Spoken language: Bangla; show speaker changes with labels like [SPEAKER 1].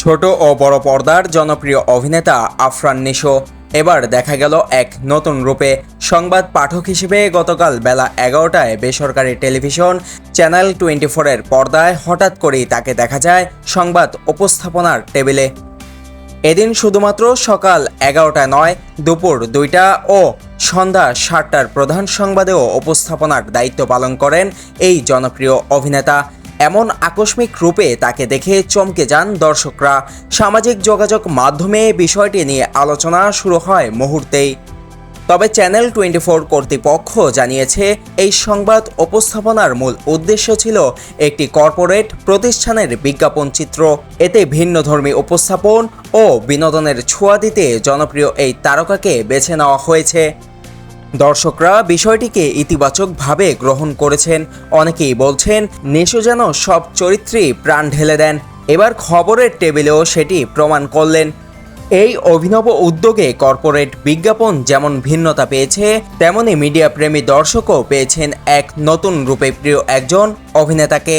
[SPEAKER 1] ছোট ও বড় পর্দার জনপ্রিয় অভিনেতা আফরান নিশো। এবার দেখা গেল এক নতুন রূপে। সংবাদ পাঠক হিসেবে গতকাল বেলা এগারোটায় বেসরকারি টেলিভিশন চ্যানেল টোয়েন্টি ফোরের পর্দায় হঠাৎ করেই তাকে দেখা যায় সংবাদ উপস্থাপনার টেবিলে। এদিন শুধুমাত্র সকাল এগারোটা নয়, দুপুর দুইটা ও সন্ধ্যা সাতটার প্রধান সংবাদেও উপস্থাপনার দায়িত্ব পালন করেন এই জনপ্রিয় অভিনেতা। এমন আকস্মিক রূপে তাকে দেখে চমকে যান দর্শকরা। সামাজিক যোগাযোগ মাধ্যমে বিষয়টি নিয়ে আলোচনা শুরু হয় মুহূর্তেই। তবে চ্যানেল টোয়েন্টি ফোর কর্তৃপক্ষ জানিয়েছে, এই সংবাদ উপস্থাপনার মূল উদ্দেশ্য ছিল একটি কর্পোরেট প্রতিষ্ঠানের বিজ্ঞাপন চিত্র। এতে ভিন্নধর্মী উপস্থাপন ও বিনোদনের ছোঁয়া দিতে জনপ্রিয় এই তারকাকে বেছে নেওয়া হয়েছে। দর্শকরা বিষয়টিকে ইতিবাচকভাবে গ্রহণ করেছেন। অনেকেই বলছেন, নেশো যেন সব চরিত্রেই প্রাণ ঢেলে দেন। এবার খবরের টেবিলেও সেটি প্রমাণ করলেন। এই অভিনব উদ্যোগে কর্পোরেট বিজ্ঞাপন যেমন ভিন্নতা পেয়েছে, তেমনি মিডিয়া প্রেমী দর্শকও পেয়েছেন এক নতুন রূপে প্রিয় একজন অভিনেতাকে।